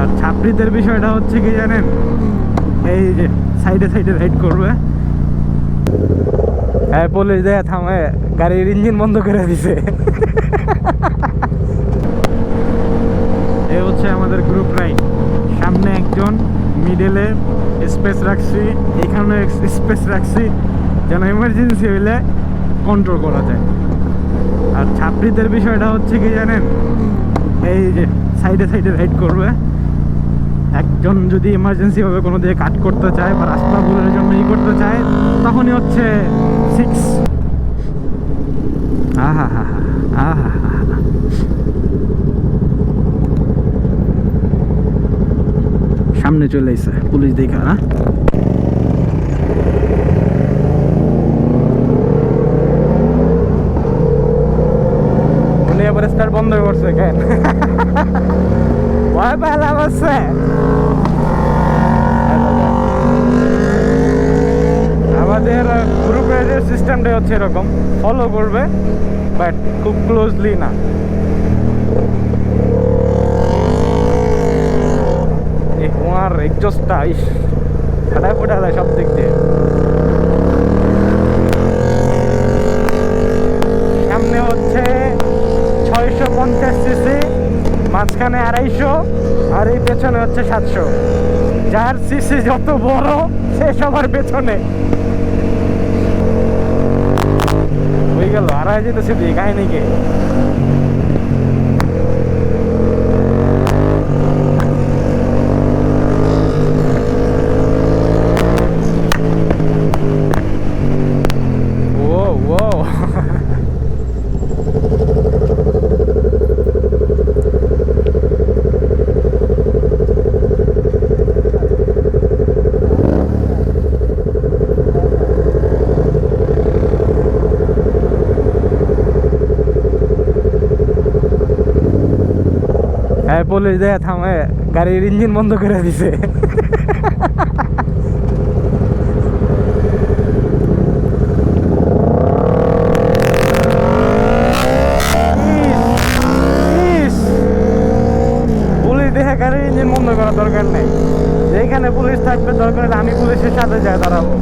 আর ছাত্রীদের বিষয়টা হচ্ছে কি জানেন? এই যে সাইডে সাইডে রাইড করবে। হ্যাঁ পুলিশ দেয় থামে, গাড়ির ইঞ্জিন বন্ধ করে দিছে। এ হচ্ছে আমাদের গ্রুপ রাইড সামনে একজন মিডলে স্পেস রাখছি এখানে স্পেস রাখছি, যেন এমার্জেন্সি হইলে কন্ট্রোল করা যায়। আর ছাত্রীদের বিষয়টা হচ্ছে কি জানেন? এই যে সাইডে সাইডে রাইড করবে। একজন যদি এমার্জেন্সিভাবে কোনো দিকে কাট করতে চায় বা রাস্তা ভুলের জন্য ই করতে চায়, তখনই হচ্ছে সিক্স আহা হা আহা হা সামনে চলে এসে পুলিশ দেখা না বন্ধ করছে কেন? ভয় পেলাম আছে আমাদের গ্রুপের সিস্টেমটা হচ্ছে এরকম ফলো করবে বাট খুব ক্লোজলি না। কুয়ার এক্সস্টটা ইস ফাটায় ফুটায় সব দিক দিয়ে। মাঝখানে আড়াইশো আর এই পেছনে হচ্ছে সাতশো। যার সিসি যত বড়, সে সবার পেছনে। হয়ে গেল, আড়াই যেতেছে দিয়ে পুলিশ দেয় থামে গাড়ির ইঞ্জিন বন্ধ করে দিছে। গাড়ির ইঞ্জিন বন্ধ করার দরকার নেই। যেখানে পুলিশ থাকবে, দরকার আমি পুলিশের সাথে যাই দাঁড়াবো।